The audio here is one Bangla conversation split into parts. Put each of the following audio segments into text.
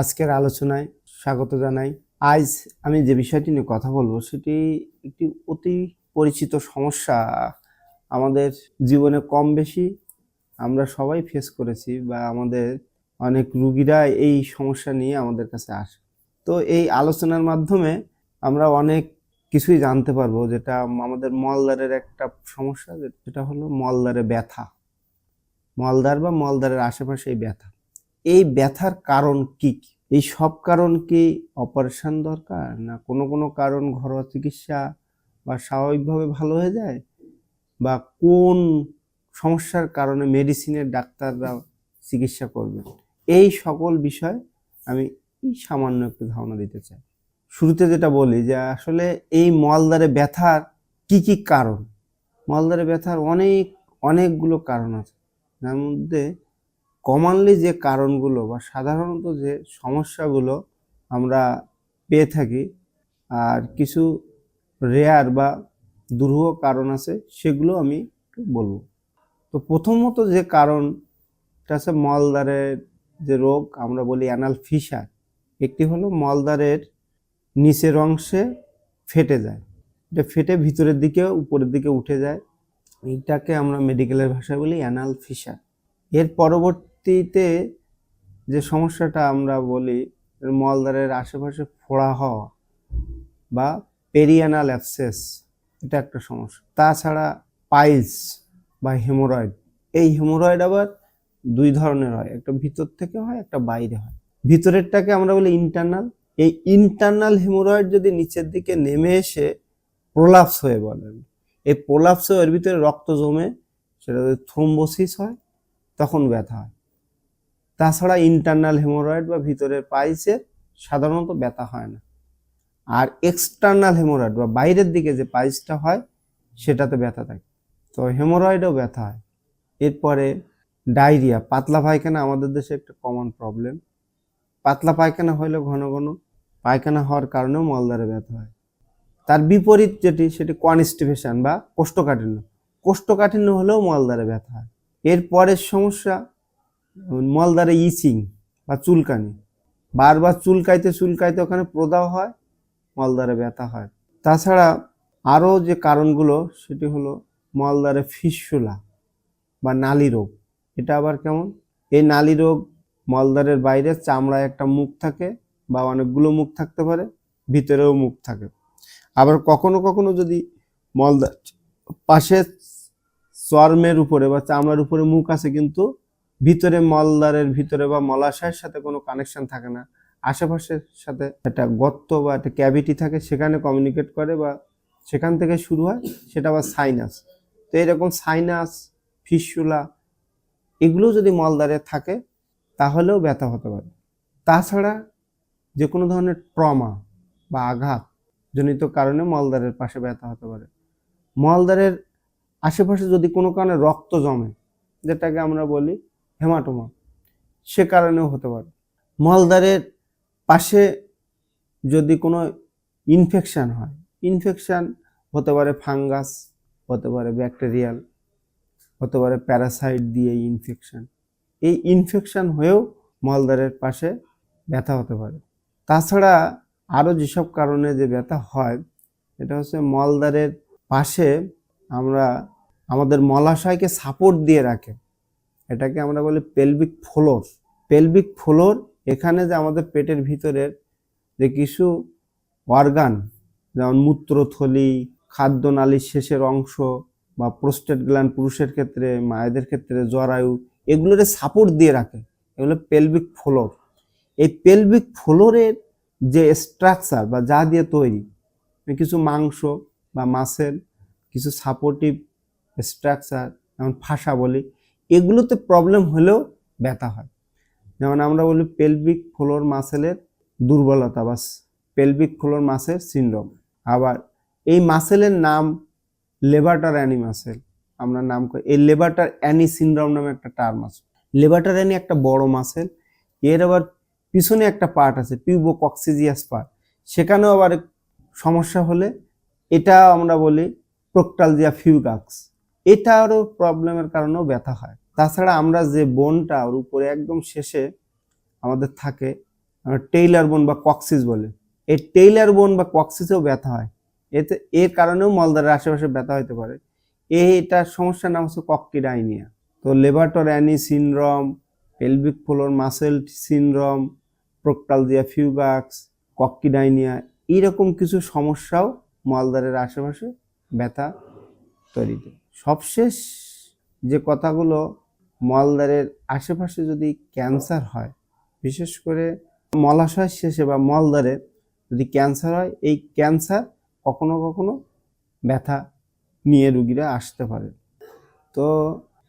আজকের আলোচনায় স্বাগত জানাই। আজ আমি যে বিষয়টি নিয়ে কথা বলব, সেটি একটি অতি পরিচিত সমস্যা। আমাদের জীবনে কম বেশি আমরা সবাই ফেস করেছি বা আমাদের অনেক রুগীরা এই সমস্যা নিয়ে আমাদের কাছে আসে। তো এই আলোচনার মাধ্যমে আমরা অনেক কিছুই জানতে পারব, যেটা আমাদের মলদারের একটা সমস্যা, যেটা হলো মলদারে ব্যথা। মলদার বা মলদারের আশেপাশে এই ব্যথা। এই ব্যথার কারণ কি? এই সব কারণ কি অপারেশন দরকার না কোনো কোনো কারণ ঘরোয়া চিকিৎসা বা স্বাভাবিকভাবে ভালো হয়ে যায়? বা কোন সমস্যার কারণে মেডিসিনের ডাক্তাররা চিকিৎসা করবে এই সকল বিষয় আমি সামান্য একটু ধারণা দিতে চাই। শুরুতে যেটা বলি যে আসলে এই মলদারে ব্যথার কি কি কারণ? মলদারে ব্যথার অনেক, অনেকগুলো কারণ আছে। যার মধ্যে কমনলি যে কারণগুলো বা সাধারণত যে সমস্যাগুলো আমরা পেয়ে থাকি, আর কিছু রেয়ার বা দুরূহ কারণ আছে, সেগুলো আমি বলব। তো প্রথমত যে কারণটা আছে মলদারের যে রোগ, আমরা বলি অ্যানাল ফিসার একটি হলো মলদারের নিচের অংশে ফেটে যায়। এটা ফেটে ভিতরের দিকে, উপরের দিকে উঠে যায়। এইটাকে আমরা মেডিকেলের ভাষায় বলি অ্যানাল ফিসার এর পরবর্তীতে যে সমস্যাটা আমরা বলি মলদ্বারের আশেপাশে ফোড়া হওয়া বা পেরিয়ানাল অ্যাপসেস এটা একটা সমস্যা। তাছাড়া পাইলস বা হেমোরয়েড এই হেমোরয়েড আবার দুই ধরনের হয়, একটা ভিতর থেকে হয়, একটা বাইরে হয়। ভিতরেরটাকে আমরা বলি ইন্টারনাল এই ইন্টারনাল হেমোরয়েড যদি নিচের দিকে নেমে এসে প্রোলাপস হয়ে বলেন, এই প্রোলাপস এর ভিতরে রক্ত জমে সেটা যদি থ্রোম্বোসিস হয়, তখন ব্যথা হয়। তাছাড়া ইন্টারনাল হেমোরয়েড বা ভিতরের পাইসে সাধারণত ব্যথা হয় না। আর এক্সটার্নাল হেমোরয়েড বা বাইরের দিকে যে পাইসটা হয়, সেটাতে ব্যথা থাকে। তো হেমোরয়েডও ব্যথা হয়। এরপরে ডায়রিয়া পাতলা পায়খানা আমাদের দেশে একটা কমন প্রবলেম পাতলা পায়খানা হলে ঘন ঘন পায়খানা হওয়ার কারণেও মলদারে ব্যথা হয়। তার বিপরীত যেটি, সেটি কনস্টিভেশন বা কোষ্ঠকাঠিন্য। কোষ্ঠকাঠিন্য হলেও মলদারে ব্যথা হয়। এর পরের সমস্যা মলদারে ইচিং বা চুলকানি। বারবার চুলকাইতে চুলকাইতে ওখানে প্রদাহ হয় মলদারে ব্যথা হয়। তাছাড়া আরও যে কারণগুলো, সেটি হলো মলদারে ফিসুলা বা নালী রোগ এটা আবার কেমন? এই নালী রোগ মলদারের বাইরে চামড়ায় একটা মুখ থাকে বা অনেকগুলো মুখ থাকতে পারে, ভিতরেও মুখ থাকে। আবার কখনো কখনো যদি মলদার পাশে চর্মের উপরে বা চামড়ার উপরে মুখ আছে কিন্তু ভিতরে মলদারের ভিতরে বা মলাশয়ের সাথে কোনো কানেকশন থাকে না। আশেপাশের সাথে একটা গর্ত বা একটা ক্যাভিটি থাকে, সেখানে কমিউনিকেট করে বা সেখান থেকে শুরু হয়, সেটা আবার সাইনাস তো এরকম সাইনাস ফিসুলা এগুলো যদি মলদারে থাকে, তাহলেও ব্যথা হতে পারে। তাছাড়া যে কোনো ধরনের ট্রমা বা আঘাত জনিত কারণে মলদারের পাশে ব্যথা হতে পারে। মলদারের আশেপাশে যদি কোনো কারণে রক্ত জমে, যেটাকে আমরা বলি হেমাটোমা, সে কারণেও হতে পারে। মলদারের পাশে যদি কোনো ইনফেকশান হয় ইনফেকশান হতে পারে ফাঙ্গাস হতে পারে ব্যাকটেরিয়াল হতে পারে প্যারাসাইট দিয়ে ইনফেকশান এই ইনফেকশান হয়েও মলদারের পাশে ব্যথা হতে পারে। তাছাড়া আরও যেসব কারণে যে ব্যথা হয়, এটা হচ্ছে মলদারের পাশে আমরা, আমাদের মলাশয়কে সাপোর্ট দিয়ে রাখে। এটাকে আমরা বলি পেলভিক ফ্লোর পেলভিক ফ্লোর এখানে যে আমাদের পেটের ভিতরের যে কিছু অর্গান যেমন মূত্রথলি, খাদ্যনালীর শেষের অংশ বা প্রোস্টেট গ্ল্যান্ড পুরুষের ক্ষেত্রে, মায়েদের ক্ষেত্রে, জরায়ু এগুলোরে সাপোর্ট দিয়ে রাখে। এগুলো পেলভিক ফ্লোর এই পেলভিক ফ্লোরের যে স্ট্রাকচার বা যা দিয়ে তৈরি কিছু মাংস বা মাসেল কিছু সাপোর্টিভ স্ট্রাকচার যেমন ফাঁসা বলি এগুলোতে প্রবলেম হলেও ব্যথা হয়। যেমন আমরা বলি পেলভিক ফ্লোর মাসেলের দুর্বলতা বা পেলভিক ফ্লোর মাসেল সিন্ড্রোম আবার এই মাসেলের নাম লেবার্টার অ্যানি মাসেল আমরা নাম করি, এই লেবার্টার অ্যানি সিন্ড্রোম নামে একটা টার্ম আছে। লেবার্টার অ্যানি একটা বড় মাসেল এর আবার পিছনে একটা পার্ট আছে পিউবো কক্সিজিয়াস পার্ট সেখানেও আবার সমস্যা হলে এটা আমরা বলি প্রোকটালজিয়া ফিউগাক্স এটারও প্রবলেমের কারণেও ব্যথা হয়। তাছাড়া আমরা যে বোনটা ওর উপরে একদম শেষে আমাদের থাকে টেইলার বোন বা কক্সিস বলে। এই টেইলার বোন বা কক্সিসেও ব্যথা হয়। এতে, এর কারণেও মলদারের আশেপাশে ব্যথা হতে পারে। এটার সমস্যার নাম হচ্ছে কক্টিডাইনিয়া। তো levator ani syndrome, pelvic floor muscle syndrome, proctalgia fugax coccydynia, এইরকম কিছু সমস্যাও মলদারের আশেপাশে ব্যথা তৈরি করে সবশেষ যে কথাগুলো মলদারের আশেপাশে যদি ক্যান্সার হয়, বিশেষ করে মলাশয় শেষে বা মলদারে যদি ক্যান্সার হয়, এই ক্যান্সার কখনো কখনো ব্যথা নিয়ে রুগীরা আসতে পারে। তো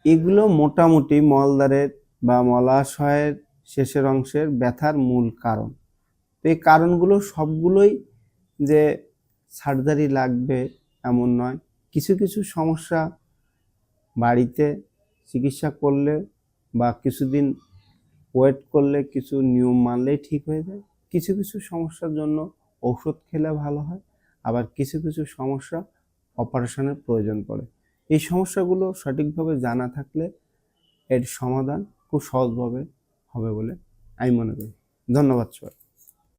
এগুলো মোটামুটি মলদারের বা মলাশয়ের শেষের অংশের ব্যথার মূল কারণ। তো এই কারণগুলো সবগুলোই যে সার্জারি লাগবে এমন নয়। কিছু কিছু সমস্যা বাড়িতে চিকিৎসা করলে বা কিছুদিন ওয়েট করলে কিছু নিয়ম মানলেই ঠিক হয়ে যায়। কিছু কিছু সমস্যার জন্য ঔষধ খেলে ভালো হয়, আবার কিছু কিছু সমস্যা অপারেশনের প্রয়োজন পড়ে। এই সমস্যাগুলো সঠিকভাবে জানা থাকলে এর সমাধান খুব সহজভাবে হবে বলে আমি মনে করি। ধন্যবাদ সবাই